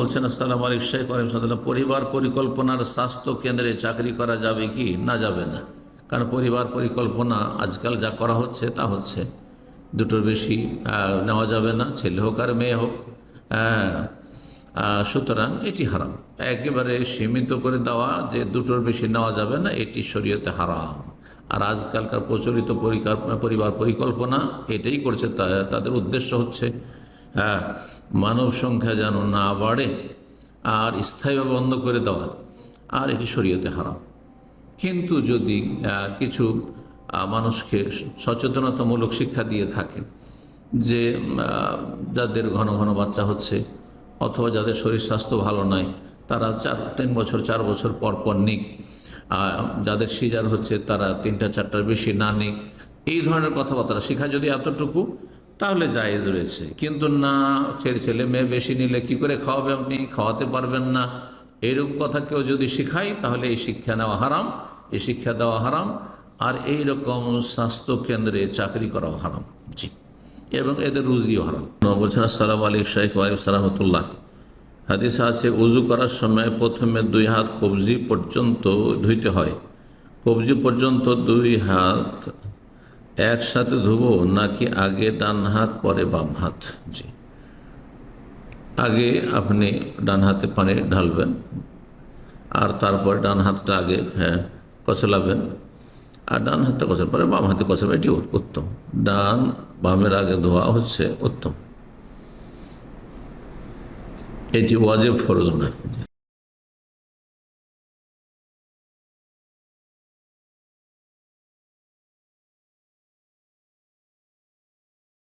বলছেন, আসসালাম আলিক শেখ আলিম সাদাল্লাহ পরিবার পরিকল্পনার স্বাস্থ্য কেন্দ্রে চাকরি করা যাবে কি? না যাবে না। কারণ পরিবার পরিকল্পনা আজকাল যা করা হচ্ছে, তা হচ্ছে। দুটোর বেশি নেওয়া যাবে না, ছেলে হোক আর মেয়ে হোক। সুতরাং এটি হারাম। একেবারে সীমিত করে দেওয়া যে দুটোর বেশি নেওয়া যাবে না, এটি শরীয়তে হারাম। আর আজকালকার প্রচলিত পরিবার পরিকল্পনা এটাই করছে। তাদের উদ্দেশ্য হচ্ছে হ্যাঁ মানব সংখ্যা যেন না বাড়ে আর স্থায়ীভাবে বন্ধ করে দেওয়া, আর এটি শরীয়তে হারাম। কিন্তু যদি কিছু মানুষকে সচেতনতামূলক শিক্ষা দিয়ে থাকে যে যাদের ঘন ঘন বাচ্চা হচ্ছে অথবা যাদের শরীর স্বাস্থ্য ভালো নয় তারা চার, তিন বছর, চার বছর পর পর নিক যাদের সিজার হচ্ছে তারা তিনটা, চারটার বেশি না নিক, এই ধরনের কথাবার্তা শেখা যদি এতটুকু তাহলে জায়েজ রয়েছে। কিন্তু না, ছেলে ছেলে মেয়ে বেশি নিলে কি করে খাওয়াবে আপনি? খাওয়াতে পারবেন না। এরকম কথা কেউ যদি শেখায়, তাহলে এই শিক্ষা নেওয়া হারাম, এই শিক্ষা দেওয়া হারাম, আর এই রকম স্বাস্থ্য কেন্দ্রে চাকরি করাও হারাম। জি। এবং এদের রুজিও হারাম। বলছেন, আসসালাম আলী শাহ আলিম সালামতুল্লাহ হাদিস আছে, উজু করার সময় প্রথমে দুই হাত কবজি পর্যন্ত ধুইতে হয়। কবজি পর্যন্ত দুই হাত একসাথে ধুবো নাকি আগে ডান হাত, পরে বাম হাত? জি। আগে আপনি ডান হাতে পানি ঢালবেন, আর তারপর ডান হাতটা আগে হ্যাঁ কচলাবেন, আর ডান হাতটা কচল পরে বাম হাতে কচলাবেন, এটি উত্তম। ডান বামের আগে ধোয়া হচ্ছে উত্তম। এটি ওয়াজেব ফরজ না